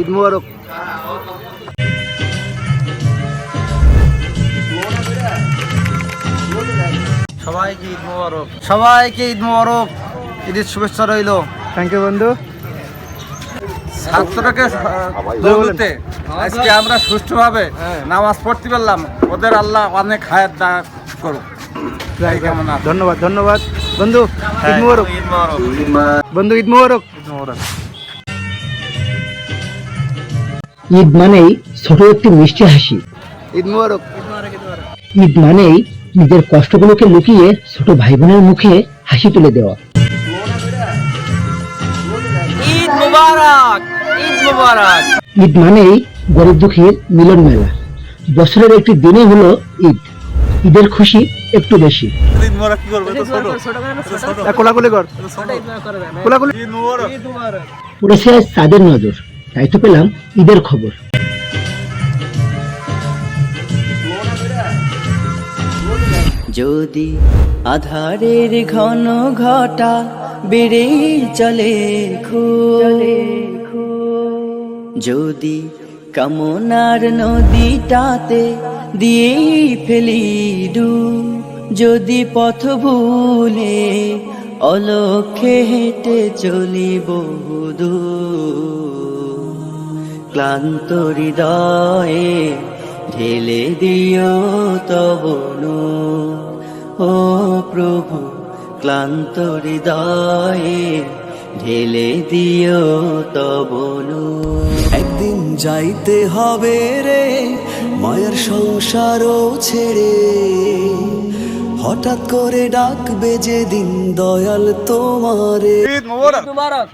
ঈদ মুবারক। সবাইকে ঈদ মোবারক। সবাইকে ঈদ মোবারক। ঈদের শুভেচ্ছা রইল। থ্যাংক ইউ বন্ধু। ছাত্রকে দৌলতে। আজকে আমরা সুষ্ঠুভাবে নামাজ পড়তে পারলাম। ওদের আল্লাহ অনেক হায়াত দান করুক। কেমন ধন্যবাদ ধন্যবাদ। বন্ধু হ্যাঁ, ঈদ মুবারক। বন্ধু ঈদ মুবারক। ঈদ মোবারক। ঈদ মানেই ছোট একটি মিষ্টি হাসি। ঈদ মুবারক। ঈদ মানেই নিজের কষ্টগুলোকে লুকিয়ে ছোট ভাই বোনের মুখে হাসি তুলে দেওয়া। ঈদ মোবারক ঈদ মোবারক। ঈদ মানেই গরিব দুঃখীর মিলন মেলা। বছরের একটি দিনে হলো ঈদ। ঈদের খুশি একটু বেশি। ঈদ মোবারক কি করবে? তো ছোট। এ, কোলাকুলি কর। কোলাকুলি ঈদ মোবারক। পড়েছে নজর। তাই তো পেলাম ঈদের খবর। যদি আধারের ঘন ঘটা বেড়ে চলে যদি কামনার নদীটাতে দিয়ে ফেলি ডু। যদি পথ ভুলে অলক্ষে হেঁটে চলি বহুদূর। ক্লান্ত হৃদয়ে ঢেলে দিও তবনু ও প্রভু ক্লান্ত হৃদয়ে ঢেলে দিও তবনু একদিন যাইতে হবে রে মায়ের সংসারও ছেড়ে। হঠাৎ করে ডাকবে যেদিন দয়াল তোমারে। মোবারক।